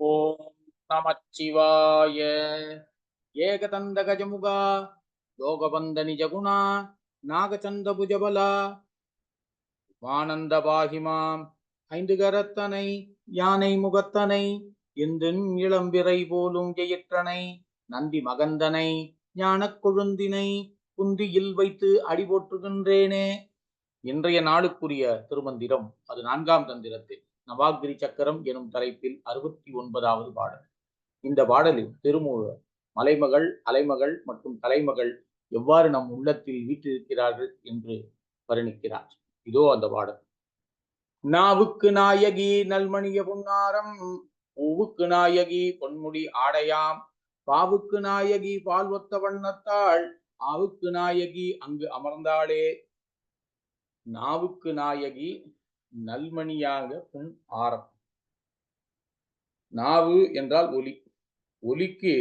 ஓம் நமச்சிவாய. ஏகதந்த கஜமுகா யோகபந்த நிஜகுணா நாகச்சந்த புஜபலா வானந்த பாகிமாம் ஐந்து கரத்தனை யானை முகத்தனை இந்தின் இளம்பிறை போலும் ஜெயிற்றனை நந்தி மகந்தனை ஞானக் கொழுந்தினை குந்தியில் வைத்து அடி போற்றுகின்றேனே இன்றைய நாளுக்குரிய திருமந்திரம் அது நான்காம் தந்திரத்தில். நவாகிரி சக்கரம் எனும் தலைப்பில் அறுபத்தி ஒன்பதாவது பாடல். இந்த பாடலில் திருமூலர் மலைமகள் அலைமகள் மற்றும் தலைமகள் எவ்வாறு நம் உள்ளத்தில் வீற்றிருக்கிறார்கள் என்று வர்ணிக்கிறார். இதோ அந்த பாடல். நாவுக்கு நாயகி நல்மணிய புன்னாரம் பூவுக்கு நாயகி பொன்முடி ஆடையாம் பாவுக்கு நாயகி பால் ஒத்த வண்ணத்தாள் ஆவுக்கு நாயகி அங்கு அமர்ந்தாளே. நாவுக்கு நாயகி நல்மணியாக புண் ஆரம். நாவு என்றால் ஒலி. ஒலிக்கு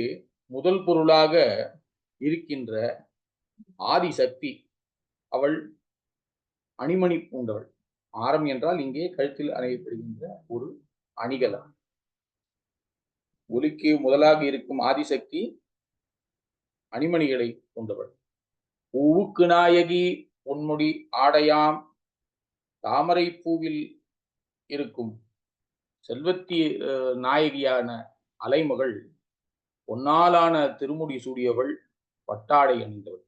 முதல் பொருளாக இருக்கின்ற ஆதிசக்தி அவள் அணிமணி பூண்டவள் ஆரம் என்றால் இங்கே கழுத்தில் அணையப்படுகின்ற ஒரு அணிகலம் ஒலிக்கு முதலாக இருக்கும் ஆதிசக்தி அணிமணிகளை கொண்டவள். உவுக்கு நாயகி பொன்முடி ஆடையாம் தாமரை பூவில் இருக்கும் செல்வத்தி நாயகியான அலைமகள் பொன்னாலான திருமுடி சூடியவள் பட்டாடை அணிந்தவள்.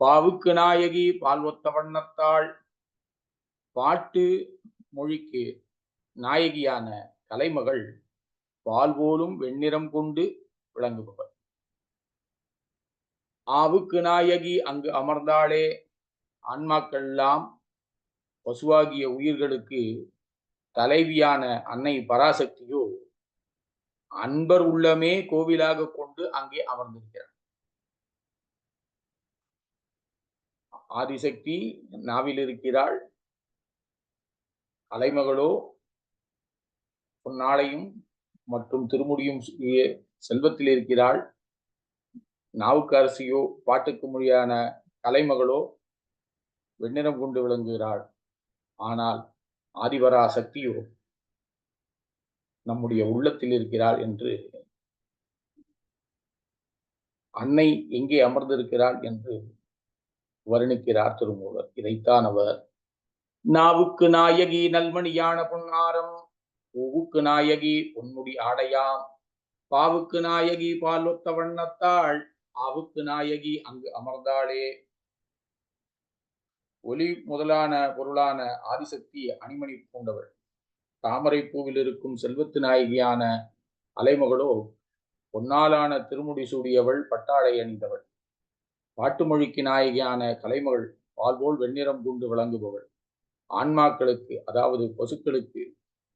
பாவுக்கு நாயகி பால்வத்த வண்ணத்தாள் பாட்டு மொழிக்கு நாயகியான கலைமகள் பால் போலும் வெண்ணிறம் கொண்டு விளங்குபவர் ஆவுக்கு நாயகி அங்கு அமர்ந்தாளே ஆன்மாக்கள்லாம் பசுவாகிய உயிர்களுக்கு தலைவியான அன்னை பராசக்தியோ அன்பர் உள்ளமே கோவிலாக கொண்டு அங்கே அமர்ந்திருக்கிறார். ஆதிசக்தி நாவில் இருக்கிறாள். அலைமகளோ பொன்னாளையும் மற்றும் திருமுடியும் செல்வத்தில் இருக்கிறாள். நாவுக்கு அரசியோ பாட்டுக்கு மொழியான கலைமகளோ வெண்ணிறம் கொண்டு விளங்குகிறாள். ஆனால் ஆதிவரா சக்தியோ நம்முடைய உள்ளத்தில் இருக்கிறாள் என்று அன்னை எங்கே அமர்ந்திருக்கிறாள் என்று வர்ணிக்கிறார் திருமூலர். இதைத்தான் அவர் நாவுக்கு நாயகி நல்மணியான பொன்னாரம் பூவுக்கு நாயகி பொன்முடி ஆடையாம் பாவுக்கு நாயகி பால் ஒத்த வண்ணத்தாள் ஆவுக்கு நாயகி அங்கு அமர்ந்தாளே ஒலி முதலான பொருளான ஆதிசக்தி அணிமணி பூண்டவள். தாமரை பூவில் இருக்கும் செல்வத்து நாயகியான அலைமகளோ பொன்னாலான திருமுடி சூடியவள் பட்டாடை அணிந்தவள். பாட்டுமொழிக்கு நாயகியான கலைமகள் பால்போல் வெண்ணிறம் பூண்டு விளங்குபவள். ஆன்மாக்களுக்கு அதாவது பசுக்களுக்கு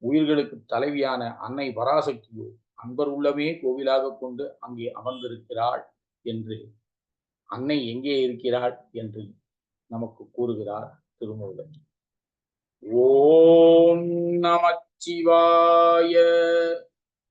உயிர்களுக்கு தலைவியான அன்னை பராசக்தியோ அன்பர் உள்ளமே கோவிலாக கொண்டு அங்கே அமர்ந்திருக்கிறாள் என்று அன்னை எங்கே இருக்கிறாள் என்று நமக்கு கூறுகிறார் திருமூலர். ஓம் நமச்சிவாய.